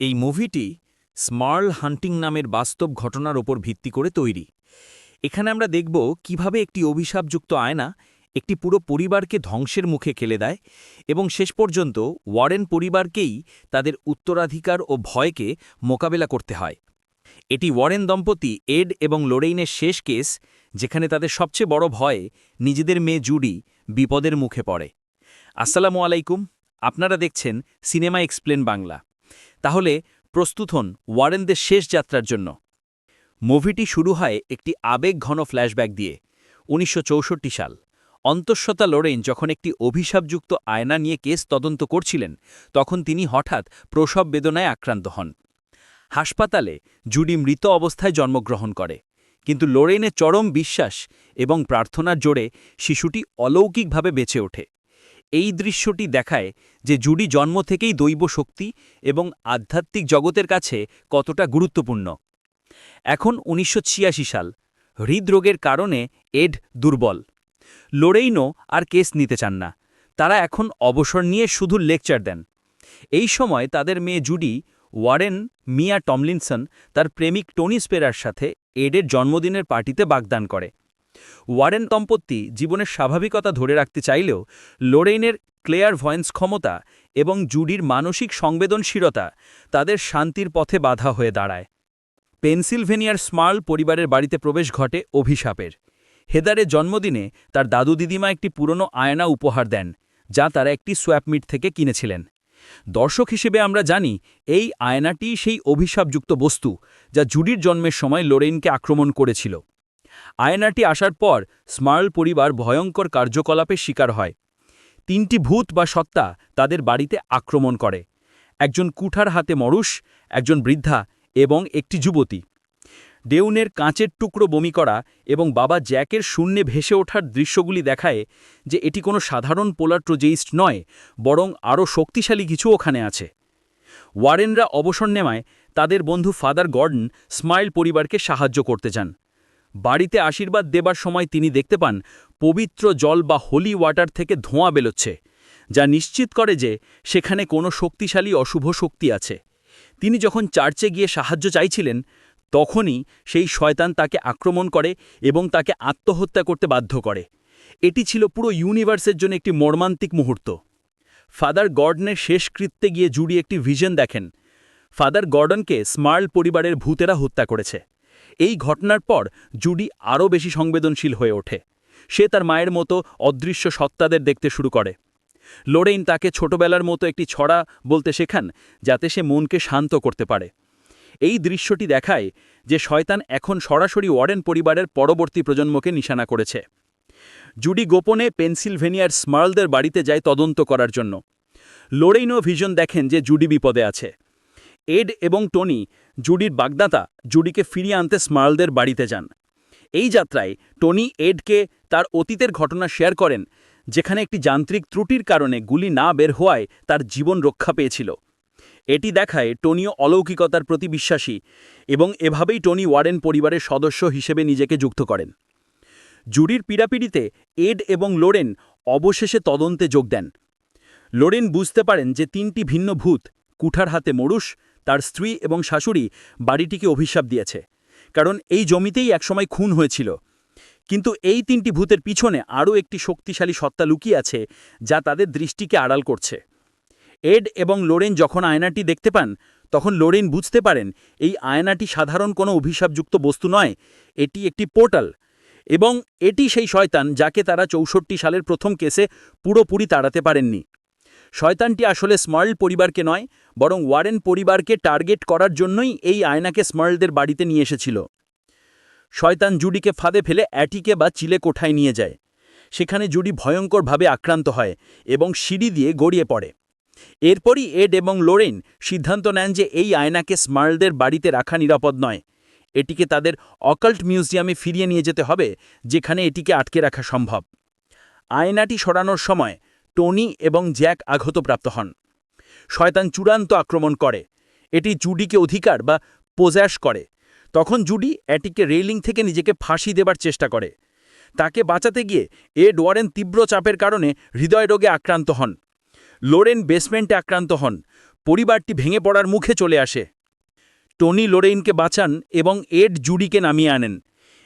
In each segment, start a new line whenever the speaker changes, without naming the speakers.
এই মুভিটি স্মার্ল হান্টিং নামের বাস্তব ঘটনার ওপর ভিত্তি করে তৈরি। এখানে আমরা দেখব কীভাবে একটি অভিশাপযুক্ত আয়না একটি পুরো পরিবারকে ধ্বংসের মুখে খেলে দেয় এবং শেষ পর্যন্ত ওয়ারেন পরিবারকেই তাদের উত্তরাধিকার ও ভয়কে মোকাবেলা করতে হয়। এটি ওয়ারেন দম্পতি এড এবং লোরেইনের শেষ কেস, যেখানে তাদের সবচেয়ে বড় ভয় নিজেদের মেয়ে জুডি বিপদের মুখে পড়ে। আসসালামু আলাইকুম, আপনারা দেখছেন সিনেমা এক্সপ্লেন বাংলা। তাহলে প্রস্তুত হন ওয়ারেনদের শেষ যাত্রার জন্য। মুভিটি শুরু হয় একটি আবেগ ঘন ফ্ল্যাশব্যাক দিয়ে, উনিশশো চৌষট্টি সাল। অন্তঃসত্ত্বা লোরেন যখন একটি অভিশাপযুক্ত আয়না নিয়ে কেস তদন্ত করছিলেন, তখন তিনি হঠাৎ প্রসব বেদনায় আক্রান্ত হন। হাসপাতালে জুডি মৃত অবস্থায় জন্মগ্রহণ করে, কিন্তু লোরেনের চরম বিশ্বাস এবং প্রার্থনার জোরে শিশুটি অলৌকিকভাবে বেঁচে ওঠে। এই দৃশ্যটি দেখায় যে জুডি জন্ম থেকেই দৈব শক্তি এবং আধ্যাত্মিক জগতের কাছে কতটা গুরুত্বপূর্ণ। এখন উনিশশো ছিয়াশি সাল, হৃদরোগের কারণে এড দুর্বল। লোরেইনো আর কেস নিতে চান না, তারা এখন অবসর নিয়ে শুধু লেকচার দেন। এই সময় তাদের মেয়ে জুডি, ওয়ারেন মিয়া টমলিনসন, তার প্রেমিক টনি স্পেরার সাথে এডের জন্মদিনের পার্টিতে বাগদান করে। ওয়ারেন দম্পতি জীবনের স্বাভাবিকতা ধরে রাখতে চাইলেও লোরেইনের ক্লেয়ার ভয়েন্স ক্ষমতা এবং জুডির মানসিক সংবেদনশীলতা তাদের শান্তির পথে বাধা হয়ে দাঁড়ায়। পেনসিলভেনিয়ার স্মার্ল পরিবারের বাড়িতে প্রবেশ ঘটে অভিশাপের। হেদারের জন্মদিনে তার দাদু দিদিমা একটি পুরনো আয়না উপহার দেন, যা তারা একটি সোয়াপমিট থেকে কিনেছিলেন। দর্শক হিসেবে আমরা জানি, এই আয়নাটি সেই অভিশাপযুক্ত বস্তু, যা জুডির জন্মের সময় লোরেইনকে আক্রমণ করেছিল। আয়নাটি আসার পর স্মার্ল পরিবার ভয়ঙ্কর কার্যকলাপের শিকার হয়। তিনটি ভূত বা সত্তা তাদের বাড়িতে আক্রমণ করে। একজন কুঠার হাতে মরুষ, একজন বৃদ্ধা এবং একটি যুবতী। ডেউনের কাঁচের টুকরো বমি করা এবং বাবা জ্যাকের শূন্যে ভেসে ওঠার দৃশ্যগুলি দেখায় যে এটি কোনো সাধারণ পোলাট্রোজেইস্ট নয়, বরং আরও শক্তিশালী কিছু ওখানে আছে। ওয়ারেনরা অবসর নেওয়ায় তাদের বন্ধু ফাদার গর্ডন স্মাইল পরিবারকে সাহায্য করতে চান বাড়িতে আশীর্বাদ দেবার সময় তিনি দেখতে পান, পবিত্র জল বা হোলি ওয়াটার থেকে ধোঁয়া বেরোচ্ছে, যা নিশ্চিত করে যে সেখানে কোনো শক্তিশালী অশুভ শক্তি আছে। তিনি যখন চার্চে গিয়ে সাহায্য চাইছিলেন, তখনই সেই শয়তান তাকে আক্রমণ করে এবং তাকে আত্মহত্যা করতে বাধ্য করে। এটি ছিল পুরো ইউনিভার্সের জন্য একটি মর্মান্তিক মুহূর্ত। ফাদার গর্ডনের শেষকৃত্যে গিয়ে জুড়ি একটি ভিশন দেখেন। ফাদার গর্ডনকে স্মার্ল পরিবারের ভূতেরা হত্যা করেছে। এই ঘটনার পর জুডি আরও বেশি সংবেদনশীল হয়ে ওঠে। সে তার মায়ের মতো অদৃশ্য সত্তাদের দেখতে শুরু করে। লোরেইন তাকে ছোটবেলার মতো একটি ছড়া বলতে শেখান, যাতে সে মনকে শান্ত করতে পারে। এই দৃশ্যটি দেখায় যে শয়তান এখন সরাসরি ওয়ারেন পরিবারের পরবর্তী প্রজন্মকে নিশানা করেছে। জুডি গোপনে পেনসিলভেনিয়ার স্মার্লদের বাড়িতে যায় তদন্ত করার জন্য। লোরেইনও ভিজন দেখেন যে জুডি বিপদে আছে। এড এবং টনি, জুডির বাগদাতা, জুডিকে ফিরিয়ে আনতে স্মার্লদের বাড়িতে যান। এই যাত্রায় টনি এডকে তার অতীতের ঘটনা শেয়ার করেন, যেখানে একটি যান্ত্রিক ত্রুটির কারণে গুলি না বের হওয়ায় তার জীবন রক্ষা পেয়েছিল। এটি দেখায় টনিও অলৌকিকতার প্রতি বিশ্বাসী এবং এভাবেই টনি ওয়ারেন পরিবারের সদস্য হিসেবে নিজেকে যুক্ত করেন। জুডির পীড়াপিড়িতে এড এবং লোরেন অবশেষে তদন্তে যোগ দেন। লোরেন বুঝতে পারেন যে তিনটি ভিন্ন ভূত, কুঠার হাতে মরুষ তার স্ত্রী এবং শাশুড়ি বাড়িটিকে অভিশাপ দিয়েছে, কারণ এই জমিতেই একসময় খুন হয়েছিল। কিন্তু এই তিনটি ভূতের পিছনে আরও একটি শক্তিশালী সত্তা লুকিয়ে আছে যা তাদের দৃষ্টিকে আড়াল করছে। এড এবং লোরেন যখন আয়নাটি দেখতে পান, তখন লোরেন বুঝতে পারেন এই আয়নাটি সাধারণ কোনো অভিশাপযুক্ত বস্তু নয়, এটি একটি পোর্টাল এবং এটি সেই শয়তান যাকে তারা চৌষট্টি সালের প্রথম কেসে পুরোপুরি তাড়াতে পারেননি। শয়তানটি আসলে স্মার্ল পরিবারকে নয়, বরং ওয়ারেন পরিবারকে টার্গেট করার জন্যই এই আয়নাকে স্মার্লদের বাড়িতে নিয়ে এসেছিল। শয়তান জুডিকে ফাঁদে ফেলে অ্যাটিকে বা চিলে কোঠায় নিয়ে যায়। সেখানে জুডি ভয়ঙ্করভাবে আক্রান্ত হয় এবং সিঁড়ি দিয়ে গড়িয়ে পড়ে। এরপরই এড এবং লোরেন সিদ্ধান্ত নেন যে এই আয়নাকে স্মার্লদের বাড়িতে রাখা নিরাপদ নয়। এটিকে তাদের অকাল্ট মিউজিয়ামে ফিরিয়ে নিয়ে যেতে হবে, যেখানে এটিকে আটকে রাখা সম্ভব। আয়নাটি সরানোর সময় টনি এবং জ্যাক আঘাতপ্রাপ্ত হন। শয়তান চূড়ান্ত আক্রমণ করে। এটি জুডিকে অধিকার বা পোজ্যাশ করে। তখন জুডি এটিকে রেইলিং থেকে নিজেকে ফাঁসি দেবার চেষ্টা করে। তাকে বাঁচাতে গিয়ে এড ওয়ারেন তীব্র চাপের কারণে হৃদয় রোগে আক্রান্ত হন। লোরেন বেসমেন্টে আক্রান্ত হন। পরিবারটি ভেঙে পড়ার মুখে চলে আসে। টনি লোরেইনকে বাঁচান এবং এড জুডিকে নামিয়ে আনেন।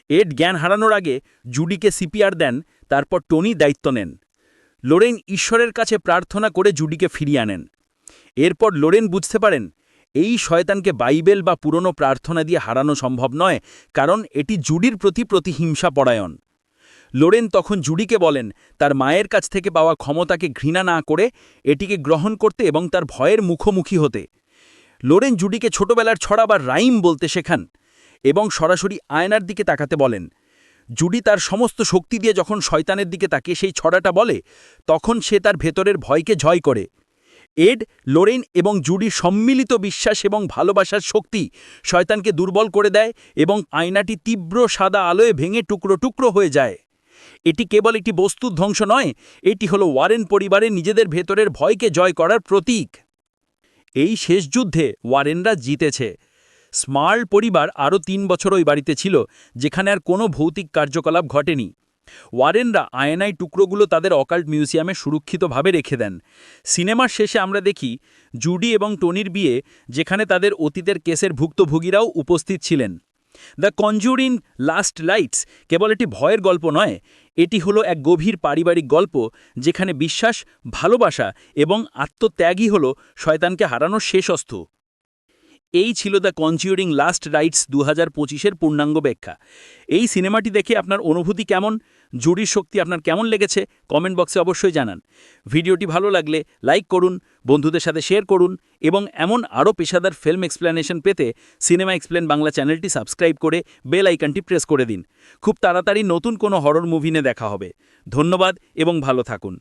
এড জ্ঞান হারানোর আগে জুডিকে সিপিআর দেন, তারপর টনি দায়িত্ব নেন। লোরেইন ঈশ্বরের কাছে প্রার্থনা করে জুডিকে ফিরিয়ে আনেন। এরপর লোরেন বুঝতে পারেন, এই শয়তানকে বাইবেল বা পুরনো প্রার্থনা দিয়ে হারানো সম্ভব নয়, কারণ এটি জুডির প্রতি প্রতিহিংসা পরায়ণ। লোরেন তখন জুডিকে বলেন, তার মায়ের কাছ থেকে পাওয়া ক্ষমতাকে ঘৃণা না করে এটিকে গ্রহণ করতে এবং তার ভয়ের মুখোমুখি হতে। লোরেন জুডিকে ছোটবেলার ছড়া বা রাইম বলতে শেখান এবং সরাসরি আয়নার দিকে তাকাতে বলেন জুডি তার সমস্ত শক্তি দিয়ে যখন শয়তানের দিকে তাকে সেই ছড়াটা বলে, তখন সে তার ভেতরের ভয়কে জয় করে। এড লোরেন এবং জুডির সম্মিলিত বিশ্বাস এবং ভালোবাসার শক্তি শয়তানকে দুর্বল করে দেয় এবং আয়নাটি তীব্র সাদা আলোয় ভেঙে টুকরো টুকরো হয়ে যায়। এটি কেবল একটি বস্তুর ধ্বংস নয়, এটি হলো ওয়ারেন পরিবারের নিজেদের ভেতরের ভয়কে জয় করার প্রতীক। এই শেষ যুদ্ধে ওয়ারেনরা জিতেছে। স্মার্ল পরিবার আরও তিন বছর ওই বাড়িতে ছিল, যেখানে আর কোনো ভৌতিক কার্যকলাপ ঘটেনি। ওয়ারেনরা আয়নাই টুকরোগুলো তাদের অকাল্ট মিউজিয়ামে সুরক্ষিতভাবে রেখে দেন। সিনেমার শেষে আমরা দেখি, জুডি এবং টনির বিয়ে, যেখানে তাদের অতীতের কেসের ভুক্তভোগীরাও উপস্থিত ছিলেন। দ্য কনজুরিন লাস্ট লাইটস কেবল একটি ভয়ের গল্প নয়, এটি হলো এক গভীর পারিবারিক গল্প, যেখানে বিশ্বাস, ভালোবাসা এবং আত্মত্যাগই হল শয়তানকে হারানোর শেষ অস্ত্র এই ছিল দ্য কনজিউরিং লাস্ট রাইটস দু হাজার পঁচিশের পূর্ণাঙ্গ ব্যাখ্যা। এই সিনেমাটি দেখে আপনার অনুভূতি কেমন? জুরির শক্তি আপনার কেমন লেগেছে? কমেন্ট বক্সে অবশ্যই জানান। ভিডিওটি ভালো লাগলে লাইক করুন, বন্ধুদের সাথে শেয়ার করুন এবং এমন আরও পেশাদার ফিল্ম এক্সপ্লেনেশন পেতে সিনেমা এক্সপ্লেন বাংলা চ্যানেলটি সাবস্ক্রাইব করে বেল আইকনটি প্রেস করে দিন। খুব তাড়াতাড়ি নতুন কোনো হরর মুভি নিয়ে দেখা হবে। ধন্যবাদ এবং ভালো থাকুন।